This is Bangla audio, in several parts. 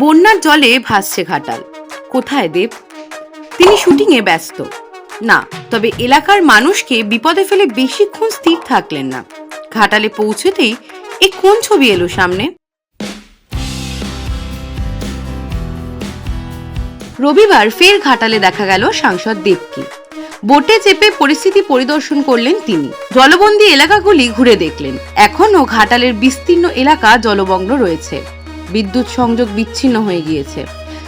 বন্যার জলে ভাসছে ঘাটাল। কোথায় দেব? তিনি শুটিংয়ে ব্যস্ত। না, তবে এলাকার মানুষকে বিপদে ফেলে বেশিক্ষণ স্থির থাকলেন না। ঘাটালে পৌঁছেতেই এ কোন ছবি এলো সামনে? রবিবার ফের ঘাটালে দেখা গেল সাংসদ দেবকে। বোটে চেপে পরিস্থিতি পরিদর্শন করলেন তিনি। জলবন্দী এলাকাগুলি ঘুরে দেখলেন। এখনও ঘাটালের বিস্তীর্ণ এলাকা জলমগ্ন রয়েছে। বিদ্যুৎ সংযোগ বিচ্ছিন্ন হয়ে গিয়েছে।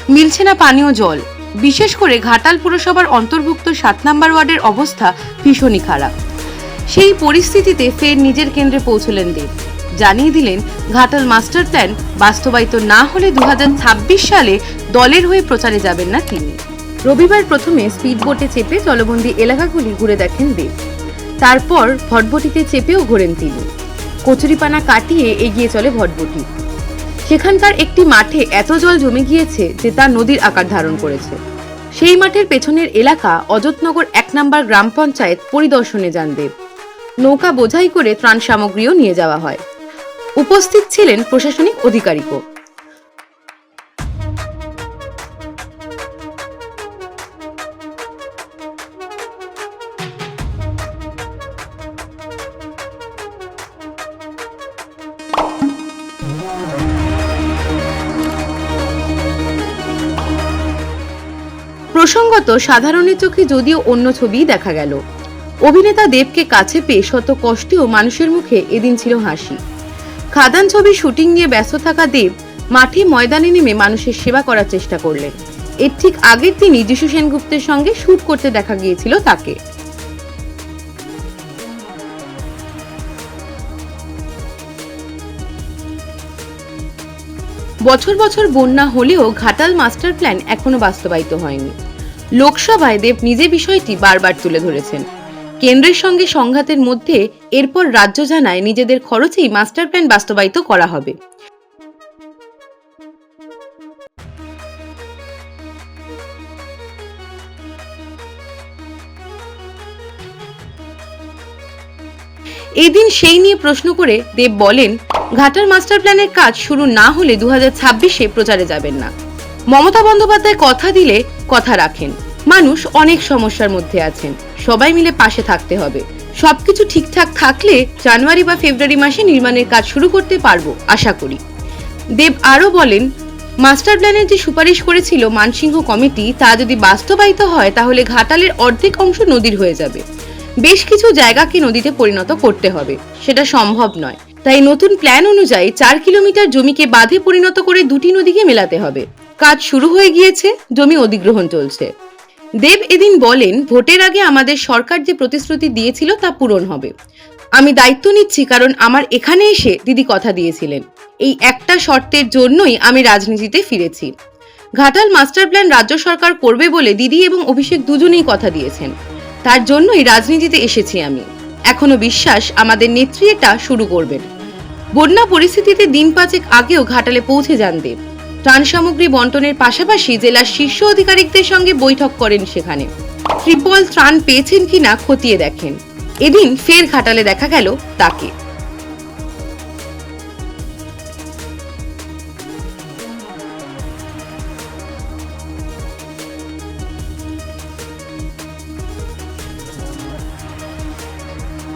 মিলছে না পানীয় জল। বিশেষ করে ঘাটাল পুরসভার অন্তর্ভুক্ত সাত নম্বর ওয়ার্ডের অবস্থা ভীষণই খারাপ। সেই পরিস্থিতিতে ফের নিজের কেন্দ্রে পৌঁছলেন দেব। জানিয়ে দিলেন, ঘাটাল মাস্টার প্ল্যান বাস্তবায়িত না হলে দুই হাজার ছাব্বিশ সালে দলের হয়ে প্রচারে যাবেন না তিনি। রবিবার প্রথমে স্পিডবোটে চেপে জলবন্দী এলাকাগুলি ঘুরে দেখেন দেব। তারপর ভটভটিতে চেপেও ঘোরেন তিনি। কচুরিপানা কাটিয়ে এগিয়ে চলে ভটভটি। সেখানকার একটি মাঠে এত জল জমে গিয়েছে যে তা নদীর আকার ধারণ করেছে। সেই মাঠের পেছনের এলাকা অযোধ্যনগর এক নম্বর গ্রাম পঞ্চায়েত পরিদর্শনে যান দেব। নৌকা বোঝাই করে ত্রাণ সামগ্রীও নিয়ে যাওয়া হয়। উপস্থিত ছিলেন প্রশাসনিক অধিকারিকও। প্রসঙ্গত, সাধারণের চোখে যদিও অন্য ছবিই দেখা গেল। অভিনেতা দেবকে কাছে পেয়ে শত কষ্টেও মানুষের মুখে এদিন ছিল হাসি। খাদান ছবি শুটিং নিয়ে ব্যস্ত থাকা দেব মাঠে ময়দানে নেমে মানুষের সেবা করার চেষ্টা করলেন। এর ঠিক আগের দিনই যিশু সেনগুপ্তের সঙ্গে শুট করতে দেখা গিয়েছিল তাকে। বছর বছর বন্যা হলেও ঘাটাল মাস্টার প্ল্যান এখনও বাস্তবায়িত হয়নি। লোকসভায় দেব নিজে বিষয়টি বারবার তুলে ধরেছেন। কেন্দ্রের সঙ্গে সংঘাতের মধ্যে এরপর রাজ্য জানায় নিজেদের খরচেই মাস্টার প্ল্যান বাস্তবায়িত করা হবে। এদিন সেই নিয়ে প্রশ্ন করে দেব বলেন ঘাটার মাস্টার প্ল্যানের কাজ শুরু না হলে দু হাজার ছাব্বিশে প্রচারে যাবেন না। মমতা বন্দ্যোপাধ্যায় কথা দিলে কথা রাখেন। মানুষ অনেক সমস্যার মধ্যে আছেন। সবাই মিলে পাশে থাকতে হবে। সবকিছু ঠিকঠাক থাকলে জানুয়ারি বা ফেব্রুয়ারি মাসে নির্মাণের কাজ শুরু করতে পারব, আশা করি। দেব আরও বলেন, মাস্টার প্ল্যানের যে সুপারিশ করেছিল মানসিংহ কমিটি, তা যদি বাস্তবায়িত হয়, তাহলে ঘাটালের অর্ধেক অংশ নদীর হয়ে যাবে। বেশ কিছু জায়গাকে নদীতে পরিণত করতে হবে। সেটা সম্ভব নয়। তাই নতুন প্ল্যান অনুযায়ী চার কিলোমিটার জমিকে বাঁধে পরিণত করে দুটি নদীকে মেলাতে হবে। কাজ শুরু হয়ে গিয়েছে, জমি অধিগ্রহণ চলছে। দেব এদিন বলেন, ভোটের আগে আমাদের সরকার যে প্রতিশ্রুতি দিয়েছিল তা পূরণ হবে। আমি দায়িত্ব নিচ্ছি কারণ আমার এখানে এসে দিদি কথা দিয়েছিলেন। এই একটা শর্তের জন্যই আমি রাজনীতিতে ফিরেছি। ঘাটাল মাস্টার প্ল্যান রাজ্য সরকার করবে বলে দিদি এবং অভিষেক দুজনেই কথা দিয়েছেন। তার জন্যই রাজনীতিতে এসেছি আমি। এখনও বিশ্বাস আমাদের নেত্রী এটা শুরু করবেন। বন্যা পরিস্থিতিতে দিন পাঁচেক আগেও ঘাটালে পৌঁছে যান দেব। ত্রাণ সামগ্রী বন্টনের পাশাপাশি জেলার শীর্ষ আধিকারিকদের সঙ্গে বৈঠক করেন সেখানে। ত্রিপল ত্রাণ পেয়েছেন কিনা খতিয়ে দেখেন। এদিন ফের ঘাটালে দেখা গেল তাকে।